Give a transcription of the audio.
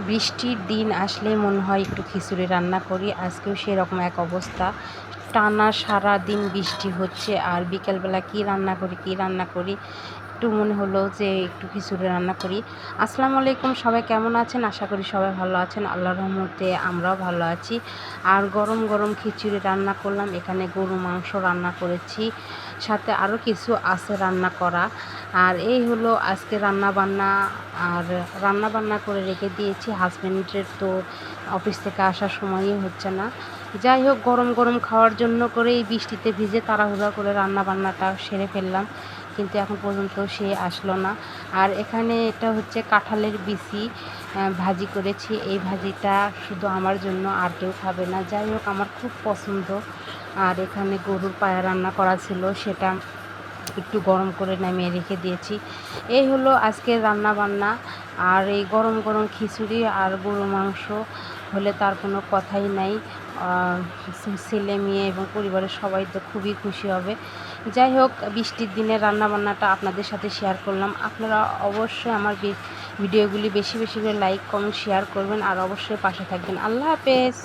বৃষ্টির দিন আসলে মনে হয় একটু খিচুড়ি রান্না করি। আজকেও সেরকম এক অবস্থা। টানা সারা দিন বৃষ্টি হচ্ছে আর বিকেলবেলা কি রান্না করি, কি রান্না করি? একটু মনে হলো যে একটু খিচুড়ি রান্না করি। আসসালামু আলাইকুম, সবাই কেমন আছেন? আশা করি সবাই ভালো আছেন। আল্লাহর রহমতে আমরাও ভালো আছি। আর গরম গরম খিচুড়ি রান্না করলাম। এখানে গরু মাংস রান্না করেছি। সাথে আরও কিছু আছে রান্না করা। আর এই হলো আজকে রান্না বান্না। আর রান্না বান্না করে রেখে দিয়েছি। হাজব্যান্ডের তো অফিস থেকে আসার সময়ই হচ্ছে না। যাই হোক, গরম গরম খাওয়ার জন্য করে এই বৃষ্টিতে ভিজে তাড়াহুড়া করে রান্না বান্নাটা সেরে ফেললাম। কিন্তু এখন পর্যন্ত সে আসলো না। আর এখানে এটা হচ্ছে কাঁঠালের বিসি ভাজি করেছি। এই ভাজিটা শুধু আমার জন্য আর কেউ খাবে না। যাই হোক, আমার খুব পছন্দ। আর এখানে গরুর পায়া রান্না করা ছিল, সেটা একটু গরম করে নামিয়ে রেখে দিয়েছি। এই হলো আজকের রান্না বান্না আর এই গরম গরম খিচুড়ি আর গরু মাংস হলে তার কোনো কথাই নাই। ছেলে মেয়ে এবং পরিবারের সবাই তো খুবই খুশি হবে। যাই হোক, বৃষ্টির দিনে রান্নাবান্নাটা আপনাদের সাথে শেয়ার করলাম। আপনারা অবশ্যই আমার ভিডিওগুলি বেশি বেশি করে লাইক কমেন্ট শেয়ার করবেন। আর অবশ্যই পাশে থাকবেন। আল্লাহ হাফেজ।